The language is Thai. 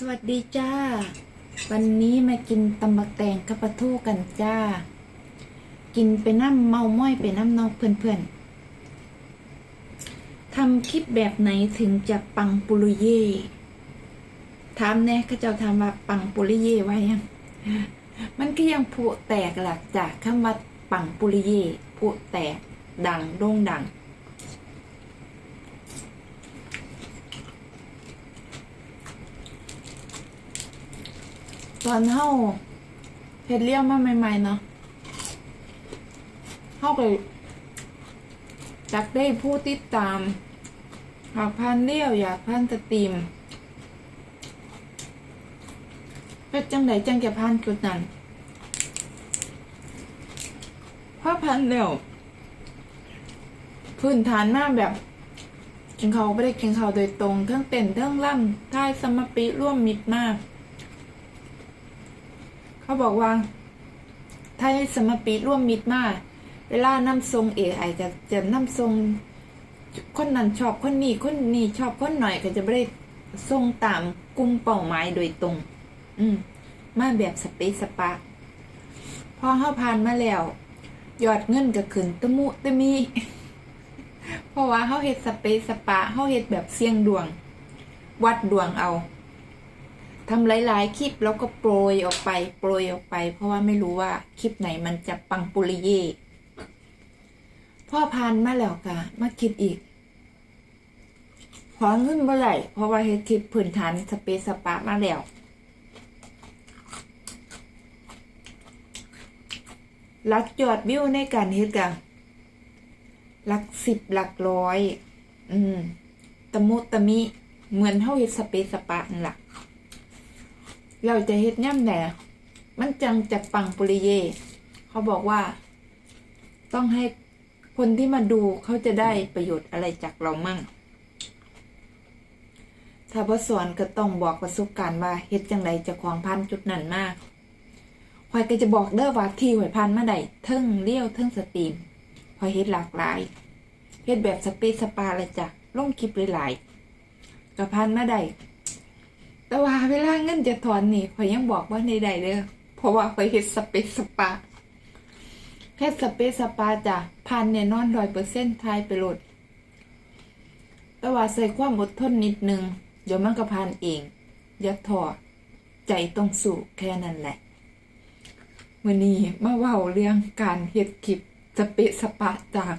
สวัสดีจ้า วันนี้มากินตำบักแตงกับปลาทูกันจ้า กินไปน้ำเมาม้อยไปน้ำนอกเพื่อนๆทำคลิปแบบไหนถึงจะปังปุริเย่ถามแน่เขาเจ้าทำว่าปังปุริเย่ไว้ยังมันก็ยังผูแตกหลักจากคำว่าปังปุริเย่ผูแตกดังโด่งดัง ตอนเฮาเฮ็ดเลี้ยวมาใหม่ๆเนาะเฮาก็จักได้ผู้ติดตามหากพันเลี้ยวอยากพันสตรีมเป็นจังไดจังจะพันจุดนั้นพอพันเลี้ยวพื้นฐานมากแบบกินเขาวไม่ได้กินเขาวโดยตรงเทั้งเต้นเทั้งล่ำท่ายสมปิร่วมมิตรมาก เขาบอกว่าถ้าให้สมปีร่วมมิตรมากเวลานำทรงเอไอจะจะนำทรงคนนั้นชอบคนนี้คนนี้ชอบคนหน่อยก็จะไม่ได้ทรงตามกลุ่มเป้าหมายโดยตรง อืมมาแบบสเปซสปะพอเข้าผ่านมาแล้ว ยอดเงินก็ขึ้นตะมุตะมี เพราะว่าเขาเฮ็ดสเปซสปะเขาเฮ็ดแบบเสี่ยงดวง วัดดวงเอา ทำหลาย ๆ คลิปแล้วก็โปรยออกไป โปรยออกไป เพราะว่าไม่รู้ว่าคลิปไหนมันจะปังปุริเย่พ่อพันมาแล้วกะมาคิดอีกขอเงินเมื่อไหร่เพราะว่าเฮ็ดคลิปพื้นฐานสเปซสปามาแล้ว ลักยอดวิวในการเฮ็ดกะหลักสิบหลักร้อย อืม ตะมุตะมิ เหมือนเท่าเฮ็ดสเปซสปานั่นล่ะ เราจะเฮ็ดย่ำแหนมันจังจะปังปุริเย่เขาบอกว่า ต้องให้คนที่มาดูเขาจะได้ประโยชน์อะไรจากเรามั่ง ถ้าพอสอนก็ต้องบอกประสบการณ์ว่าเฮ็ดจังไดจะควงพันจุดนั้นมากคอยก็จะบอกเด้อว่าที่หวยพันมาได้เทิงเลี้ยวเทิงสตรีมคอยเฮ็ดหลากหลายเฮ็ดแบบสเปซสปาเลยจ้ะลงคลิปหลายๆกับพันมาได้ แต่ว่าเวลาเงินจะถอนนี่ข่อยยังบอกว่าในใดเด้อเพราะว่าข่อยเฮ็ดสเปซสปาเฮ็ดสเปซสปาจ้ะพันเนี่ยนอนร้อยเปอร์เซ็นต์ทายไปโหลด แต่ว่าใส่ความอดทนนิดนึง เดี๋ยวมันก็พันเองอย่าถอดใจต้องสู้แค่นั้นแหละวันนี้มาเว้าเรื่องการเฮ็ดคลิปสเปซสปาจาก